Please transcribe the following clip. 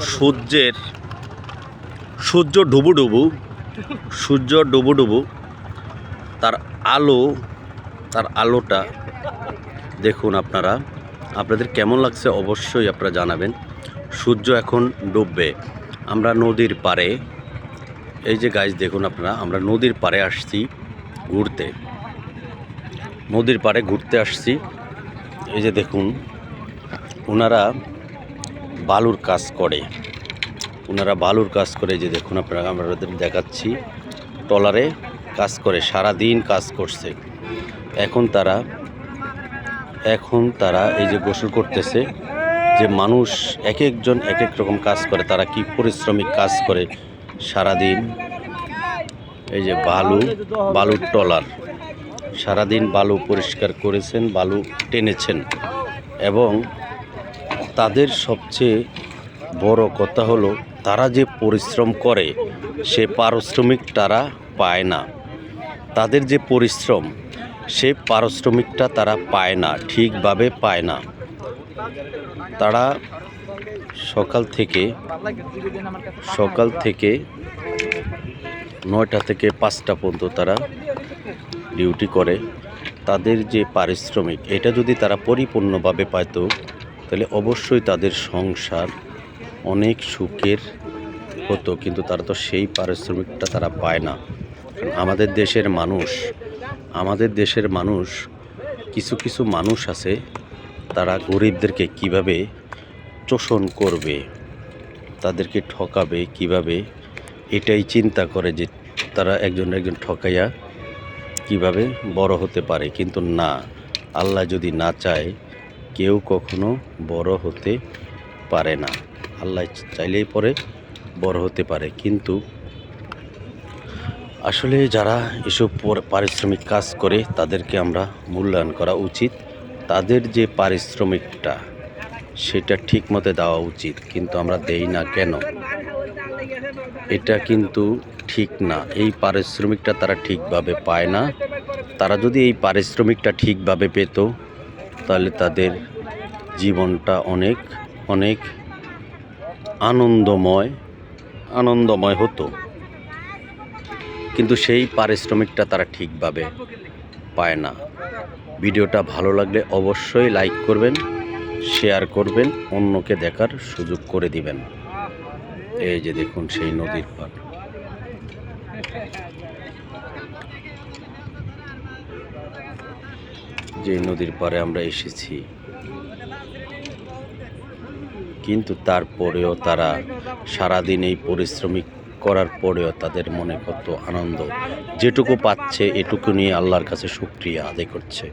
সূর্যের সূর্য ডুবু ডুবু, সূর্য ডুবু ডুবু, তার আলো, তার আলোটা দেখুন আপনারা, আপনাদের কেমন লাগছে অবশ্যই আপনারা জানাবেন। সূর্য এখন ডুববে। আমরা নদীর পাড়ে, এই যে গাছ দেখুন আপনারা, আমরা নদীর পাড়ে আসছি ঘুরতে। নদীর পাড়ে ঘুরতে আসছি। এই যে দেখুন ওনারা বালুর কাজ করে। ওনারা বালুর কাজ করে যে দেখুন আপনারা, আমরা দেখাচ্ছি। টলারে কাজ করে সারা দিন কাজ করছে। এখন তারা এখন তারা এই যে গোসল করতেছে, যে মানুষ এক একজন এক এক রকম কাজ করে, তারা কি পরিশ্রমিক কাজ করে সারাদিন? এই যে বালু, বালুর টলার সারাদিন বালু পরিষ্কার করেছেন, বালু টেনেছেন। এবং তাদের সবচেয়ে বড় কথা হলো, তারা যে পরিশ্রম করে, সে পারিশ্রমিক তারা পায় না। তাদের যে পরিশ্রম, সে পারিশ্রমিকটা তারা পায় না, ঠিকভাবে পায় না। তারা সকাল থেকে সকাল থেকে নয়টা থেকে পাঁচটা পর্যন্ত তারা ডিউটি করে। তাদের যে পারিশ্রমিক, এটা যদি তারা পরিপূর্ণভাবে পাইত তাহলে অবশ্যই তাদের সংসার অনেক সুখের হতো, কিন্তু তারা তো সেই পারিশ্রমিকটা তারা পায় না। আমাদের দেশের মানুষ, আমাদের দেশের মানুষ, কিছু কিছু মানুষ আছে, তারা গরিবদেরকে কীভাবে শোষণ করবে, তাদেরকে ঠকাবে কীভাবে, এটাই চিন্তা করে যে তারা একজন একজন ঠকাইয়া কীভাবে বড় হতে পারে। কিন্তু না, আল্লাহ যদি না চায় কেউ কখনো বড় হতে পারে না। আল্লাহ চাইলেই পরে বড় হতে পারে, কিন্তু আসলে যারা এসব পারিশ্রমিক কাজ করে, তাদেরকে আমরা মূল্যায়ন করা উচিত। তাদের যে পারিশ্রমিকটা, সেটা ঠিক মতো দেওয়া উচিত, কিন্তু আমরা দেই না কেন? এটা কিন্তু ঠিক না। এই পারিশ্রমিকটা তারা ঠিকভাবে পায় না। তারা যদি এই পারিশ্রমিকটা ঠিকভাবে পেত তাহলে তাদের জীবনটা অনেক অনেক আনন্দময় আনন্দময় হতো। কিন্তু সেই পারিশ্রমিকটা তারা ঠিকভাবে পায় না। ভিডিওটা ভালো লাগলে অবশ্যই লাইক করবেন, শেয়ার করবেন, অন্যকে দেখার সুযোগ করে দিবেন। এই যে দেখুন সেই নদীর পাড়। যে নদীর পারে আমরা এসেছি। কিন্তু তারপরেও তারা সারাদিন এই পরিশ্রমিক করার পরেও তাদের মনে কত আনন্দ। যেটুকু পাচ্ছে এটুকু নিয়ে আল্লাহর কাছে শুক্রিয়া আদায় করছে।